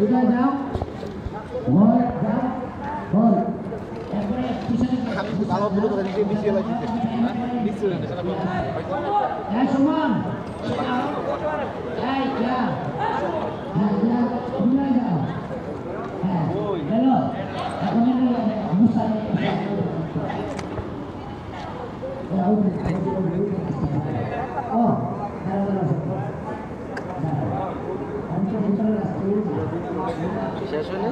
উদয় যাও ভোর যাও ভোর এরপরে পিছনে হ্যাঁ সুমন এই যা হ্যাঁ যা উদয় যাও হ্যাঁ হ্যালো এখন মুসা ও শেষ হলে?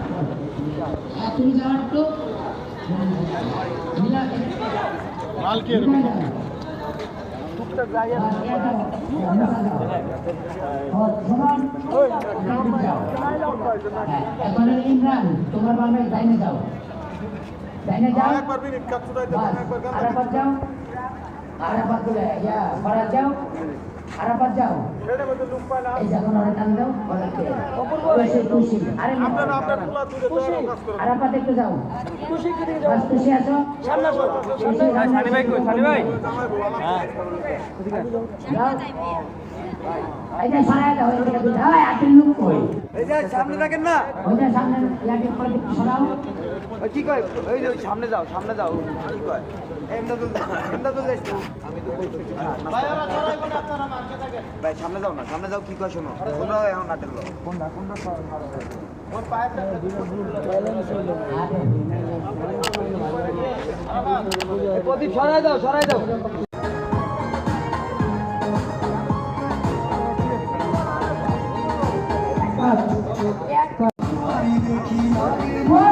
তুমি যাও একটু মিলা কালকে এবারে ইমরান তোমার বামে ডাইনে যাও ডাইনে যাও। একবার মিনিট কাটতে দাইতে বাস, একবার গান আরাফাত যাও। আরাফাত বলে ইয়া ফরাজ যাও। আরাফাত যাও। ছেড়ে মধ্যে লুক পাইলাম এই যখন ওরা টান দাও বলাকে খুশি খুশি। আরে না। আপনারা আপনার পোলা দূরে তো আরাফাত একটু যাও। বাস খুশি আছো? খুশি সানি ভাই কই? সানি ভাই? যাও এই যে সারা দাও এই যে দাও আপনি লুক কই? এই যে সামনে দেখেন না। ওই যে সামনে ইয়াকে পরে সরাও। কি কয়? ওই যে সামনে যাও সামনে যাও। কি কয়? ভাই সামনে যাও না সামনে যাও কি কয় শোনো। তোমরা এখন নাটেল কোনটা কোনটা প্রদীপ সরাই দাও সরাই দাও। One,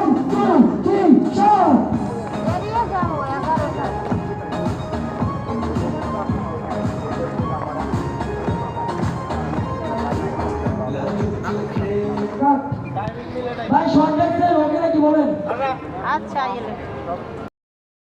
ভাই সন্ধ্যা ওকে নাকি বলেন? আচ্ছা